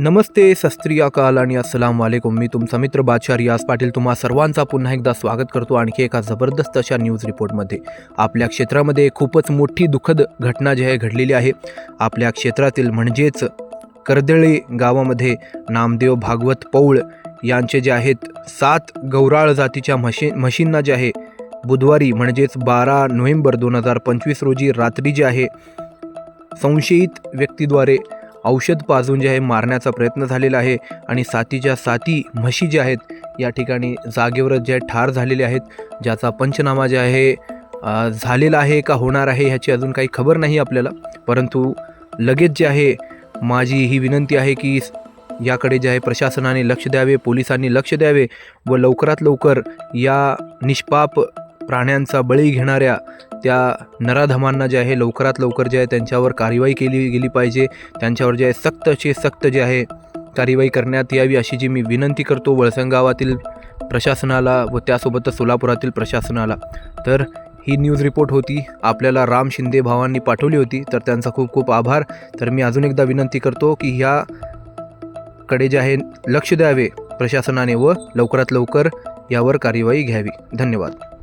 नमस्ते सस्त्री अकाल आणि अस्सलाम वालेकुम मी तुमचा मित्र बादशाह रियाज पाटील. तुम्हा सर्वांचा पुन्हा एकदा स्वागत करतो आणखी एका जबरदस्त अशा न्यूज रिपोर्टमध्ये आपल्या क्षेत्रामध्ये खूपच मोठी दुःखद घटना जी आहे घडलेली आहे. आपल्या क्षेत्रातील म्हणजेच कर्दळे गावामध्ये नामदेव भागवत पौळ यांचे जे आहेत सात गौराळ जातीच्या म्हशी म्हशींना जे आहे बुधवारी म्हणजेच बारा नोव्हेंबर दोन हजार पंचवीस रोजी रात्री जे आहे संशयित व्यक्तीद्वारे औषध पाजून जे आहे मारण्याचा प्रयत्न झालेला आहे आणि सातीच्या साती म्हशी ज्या आहेत या ठिकाणी जागेवरच जे आहे ठार झालेले आहेत ज्याचा पंचनामा जे आहे झालेला आहे का होणार आहे ह्याची अजून काही खबर नाही आपल्याला. परंतु लगेच जे आहे माझी ही विनंती आहे की याकडे जे आहे प्रशासनाने लक्ष द्यावे पोलिसांनी लक्ष द्यावे व लवकरात लवकर या निष्पाप प्राण्यांचा बळी घेणाऱ्या त्या नराधमांना जे आहे लवकरात लवकर जे आहे त्यांच्यावर कारवाई केली गेली पाहिजे. त्यांच्यावर जे आहे सक्त अशी सक्त जे आहे कारवाई करण्यात यावी अशी जी मी विनंती करतो वळसंग गावातील प्रशासनाला व त्यासोबतच सोलापुरातील प्रशासनाला. तर ही न्यूज रिपोर्ट होती. आपल्याला राम शिंदे भावांनी पाठवली होती तर त्यांचा खूप खूप आभार. तर मी अजून एकदा विनंती करतो की ह्या कडे जे आहे लक्ष द्यावे प्रशासनाने व लवकरात लवकर यावर कार्यवाही घ्यावी. धन्यवाद.